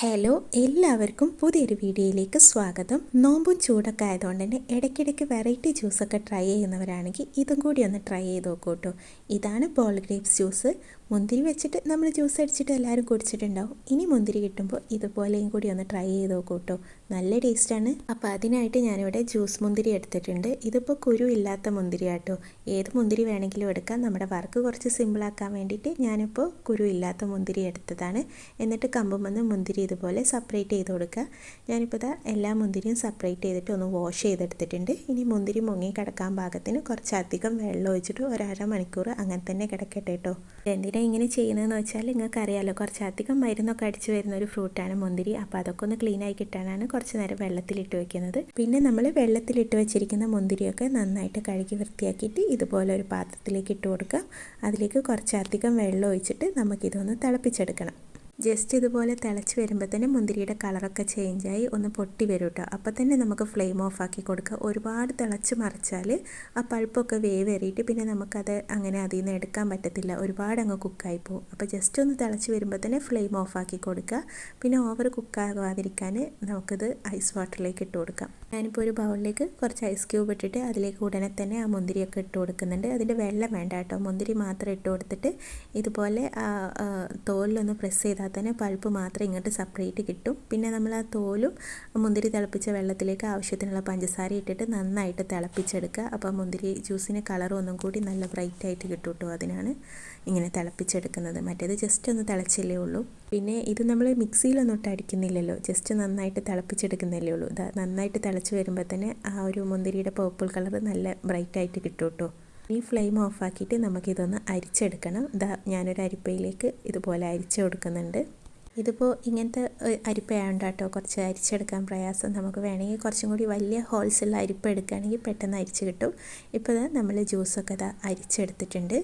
Hello എല്ലാവർക്കും പുതിയൊരു വീഡിയോയിലേക്ക് സ്വാഗതം. നോമ്പും ചൂടൊക്കെ ആയതുകൊണ്ട് തന്നെ ഇടയ്ക്കിടയ്ക്ക് വെറൈറ്റി ജ്യൂസൊക്കെ ട്രൈ ചെയ്യുന്നവരാണെങ്കിൽ ഇതും കൂടി ഒന്ന് ട്രൈ ചെയ്ത് നോക്കൂ കേട്ടോ. ഇതാണ് ബോൾ ഗ്രേപ്സ് ജ്യൂസ് മുന്തിരി വെച്ചിട്ട് നമ്മൾ ജ്യൂസ് അടിച്ചിട്ട് എല്ലാവരും കുടിച്ചിട്ടുണ്ടാവും. ഇനി മുന്തിരി കിട്ടുമ്പോൾ ഇതുപോലെയും കൂടി ഒന്ന് ട്രൈ ചെയ്ത് നോക്കൂ കേട്ടോ. നല്ല ടേസ്റ്റാണ് അപ്പോൾ അതിനായിട്ട് ഞാനിവിടെ ജ്യൂസ് മുന്തിരി എടുത്തിട്ടുണ്ട്. ഇതിപ്പോൾ കുരു ഇല്ലാത്ത മുന്തിരി ആട്ടോ ഏത് മുന്തിരി വേണമെങ്കിലും എടുക്കാം. നമ്മുടെ വർക്ക് കുറച്ച് സിമ്പിളാക്കാൻ വേണ്ടിയിട്ട് ഞാനിപ്പോൾ കുരു ഇല്ലാത്ത മുന്തിരി എടുത്തതാണ്. എന്നിട്ട് കമ്പുമെന്ന് മുന്തിരി ഇതുപോലെ സെപ്പറേറ്റ് ചെയ്ത് കൊടുക്കുക. ഞാനിപ്പോൾ ഇതാ എല്ലാ മുന്തിരിയും സെപ്പറേറ്റ് ചെയ്തിട്ട് ഒന്ന് വാഷ് ചെയ്തെടുത്തിട്ടുണ്ട്. ഇനി മുന്തിരി മുങ്ങി കിടക്കാൻ പാകത്തിന് കുറച്ചധികം വെള്ളം ഒഴിച്ചിട്ട് ഒരര മണിക്കൂർ അങ്ങനെ തന്നെ കിടക്കട്ടെ കേട്ടോ എന്തിനാ ഇങ്ങനെ ചെയ്യുന്നതെന്ന് വെച്ചാൽ നിങ്ങൾക്ക് അറിയാമല്ലോ കുറച്ചധികം മരുന്നൊക്കെ അടിച്ച് വരുന്ന ഒരു ഫ്രൂട്ടാണ് മുന്തിരി. അപ്പോൾ അതൊക്കെ ഒന്ന് ക്ലീൻ ആയി കിട്ടാനാണ് കുറച്ച് നേരം വെള്ളത്തിലിട്ട് വെക്കുന്നത്. പിന്നെ നമ്മൾ വെള്ളത്തിലിട്ട് വെച്ചിരിക്കുന്ന മുന്തിരിയൊക്കെ നന്നായിട്ട് കഴുകി വൃത്തിയാക്കിയിട്ട് ഇതുപോലെ ഒരു പാത്രത്തിലേക്ക് ഇട്ട് കൊടുക്കുക. അതിലേക്ക് കുറച്ചധികം വെള്ളം ഒഴിച്ചിട്ട് നമുക്കിതൊന്ന് തിളപ്പിച്ചെടുക്കണം. ജസ്റ്റ് ഇതുപോലെ തിളച്ച് വരുമ്പോൾ തന്നെ മുന്തിരിയുടെ കളറൊക്കെ ചേഞ്ചായി ഒന്ന് പൊട്ടി വരും കേട്ടോ അപ്പോൾ തന്നെ നമുക്ക് ഫ്ലെയിം ഓഫ് ആക്കി കൊടുക്കുക ഒരുപാട് തിളച്ച് മറിച്ചാൽ ആ പൾപ്പൊക്കെ വേവേറിയിട്ട് പിന്നെ നമുക്കത് അങ്ങനെ അതിൽ നിന്ന് എടുക്കാൻ പറ്റത്തില്ല. ഒരുപാട് അങ്ങ് കുക്കായി പോകും അപ്പോൾ ജസ്റ്റ് ഒന്ന് തിളച്ച് വരുമ്പോൾ തന്നെ ഫ്ലെയിം ഓഫ് ആക്കി കൊടുക്കുക പിന്നെ ഓവർ കുക്കാകാതിരിക്കാൻ നമുക്കിത് ഐസ് വാട്ടറിലേക്ക് ഇട്ട് കൊടുക്കാം. ഞാനിപ്പോൾ ഒരു ബൗളിലേക്ക് കുറച്ച് ഐസ് ക്യൂബ് ഇട്ടിട്ട് അതിലേക്ക് ഉടനെ തന്നെ ആ മുന്തിരിയൊക്കെ ഇട്ട് കൊടുക്കുന്നുണ്ട്. അതിന്റെ വെള്ളം വേണ്ട കേട്ടോ മുന്തിരി മാത്രം ഇട്ട് കൊടുത്തിട്ട് ഇതുപോലെ തോലിലൊന്ന് പ്രസ് ചെയ്താൽ ചെയ്താൽ തന്നെ പൾപ്പ് മാത്രം ഇങ്ങോട്ട് സെപ്പറേറ്റ് കിട്ടും. പിന്നെ നമ്മൾ ആ തോലും മുന്തിരി തിളപ്പിച്ച വെള്ളത്തിലേക്ക് ആവശ്യത്തിനുള്ള പഞ്ചസാര ഇട്ടിട്ട് നന്നായിട്ട് തിളപ്പിച്ചെടുക്കുക. അപ്പോൾ മുന്തിരി ജ്യൂസിന് കളറും ഒന്നും കൂടി നല്ല ബ്രൈറ്റ് ആയിട്ട് കിട്ടും കേട്ടോ അതിനാണ് ഇങ്ങനെ തിളപ്പിച്ചെടുക്കുന്നത്. മറ്റേത് ജസ്റ്റ് ഒന്ന് തിളച്ചില്ലേ ഉള്ളൂ. പിന്നെ ഇത് നമ്മൾ മിക്സിയിലൊന്നും ഇട്ട് അടിക്കുന്നില്ലല്ലോ. ജസ്റ്റ് നന്നായിട്ട് തിളപ്പിച്ചെടുക്കുന്നില്ലേ ഉള്ളൂ. നന്നായിട്ട് തിളച്ച് വരുമ്പോൾ തന്നെ ആ ഒരു മുന്തിരിയുടെ പേർപ്പിൾ കളർ നല്ല ബ്രൈറ്റ് ആയിട്ട് കിട്ടും കേട്ടോ ഈ ഫ്ലെയിം ഓഫാക്കിയിട്ട് നമുക്കിതൊന്ന് അരിച്ചെടുക്കണം. ഇതാ ഞാനൊരു അരിപ്പയിലേക്ക് ഇതുപോലെ അരിച്ചു കൊടുക്കുന്നുണ്ട്. ഇതിപ്പോൾ ഇങ്ങനത്തെ അരിപ്പയാണ്ട് കേട്ടോ കുറച്ച് അരിച്ചെടുക്കാൻ പ്രയാസം. നമുക്ക് വേണമെങ്കിൽ കുറച്ചും കൂടി വലിയ ഹോൾസുള്ള അരിപ്പ എടുക്കുകയാണെങ്കിൽ പെട്ടെന്ന് അരിച്ച് കിട്ടും. ഇപ്പോൾ നമ്മൾ ജ്യൂസൊക്കെ ഇതാ അരിച്ചെടുത്തിട്ടുണ്ട്.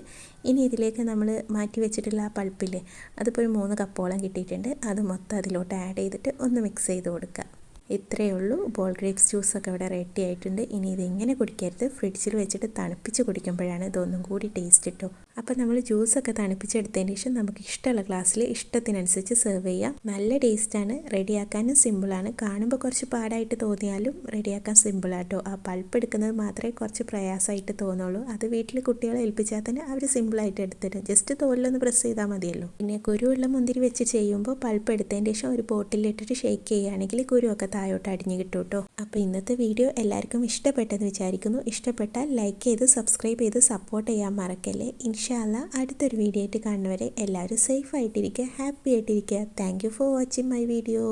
ഇനി ഇതിലേക്ക് നമ്മൾ മാറ്റി വെച്ചിട്ടുള്ള ആ പൾപ്പില്ലേ അതിപ്പോൾ ഒരു മൂന്ന് കപ്പോളം കിട്ടിയിട്ടുണ്ട്. അത് മൊത്തം അതിലോട്ട് ആഡ് ചെയ്തിട്ട് ഒന്ന് മിക്സ് ചെയ്ത് കൊടുക്കുക. ഇത്രയേ ഉള്ളൂ. ബോൾ ഗ്രേപ്സ് ജ്യൂസൊക്കെ ഇവിടെ റെഡി ആയിട്ടുണ്ട്. ഇനി ഇതെങ്ങനെ കുടിക്കരുത്? ഫ്രിഡ്ജിൽ വെച്ചിട്ട് തണുപ്പിച്ച് കുടിക്കുമ്പോഴാണ് ഇതൊന്നും കൂടി ടേസ്റ്റ് കിട്ടും അപ്പോൾ നമ്മൾ ജ്യൂസൊക്കെ തണുപ്പിച്ചെടുത്തതിന് ശേഷം നമുക്ക് ഇഷ്ടമുള്ള ഗ്ലാസ്സിൽ ഇഷ്ടത്തിനനുസരിച്ച് സെർവ് ചെയ്യാം. നല്ല ടേസ്റ്റാണ് റെഡിയാക്കാനും സിമ്പിളാണ് കാണുമ്പോൾ കുറച്ച് പാടായിട്ട് തോന്നിയാലും റെഡിയാക്കാൻ സിമ്പിളാട്ടോ ആ പൾപ്പ് എടുക്കുന്നത് മാത്രമേ കുറച്ച് പ്രയാസമായിട്ട് തോന്നുള്ളൂ. അത് വീട്ടിൽ കുട്ടികളെ ഏൽപ്പിച്ചാൽ തന്നെ അവർ സിമ്പിളായിട്ട് എടുത്തിട്ട് ജസ്റ്റ് തോലിലൊന്ന് പ്രസ് ചെയ്താൽ മതിയല്ലോ. പിന്നെ കുരുവുള്ള മുന്തിരി വെച്ച് ചെയ്യുമ്പോൾ പൾപ്പ് എടുത്തതിന് ശേഷം ഒരു ബോട്ടിലിട്ടിട്ട് ഷേക്ക് ചെയ്യുകയാണെങ്കിൽ കുരുവൊക്കെ താഴോട്ട് അടിഞ്ഞു കിട്ടും കേട്ടോ അപ്പോൾ ഇന്നത്തെ വീഡിയോ എല്ലാവർക്കും ഇഷ്ടപ്പെട്ടെന്ന് വിചാരിക്കുന്നു. ഇഷ്ടപ്പെട്ടാൽ ലൈക്ക് ചെയ്ത് സബ്സ്ക്രൈബ് ചെയ്ത് സപ്പോർട്ട് ചെയ്യാൻ മറക്കല്ലേ. ഇൻഷാല്ല അടുത്തൊരു വീഡിയോ ആയിട്ട് കാണുന്നവരെ എല്ലാവരും സേഫ് ആയിട്ടിരിക്കുക ഹാപ്പി ആയിട്ടിരിക്കുക. Thank for watching my video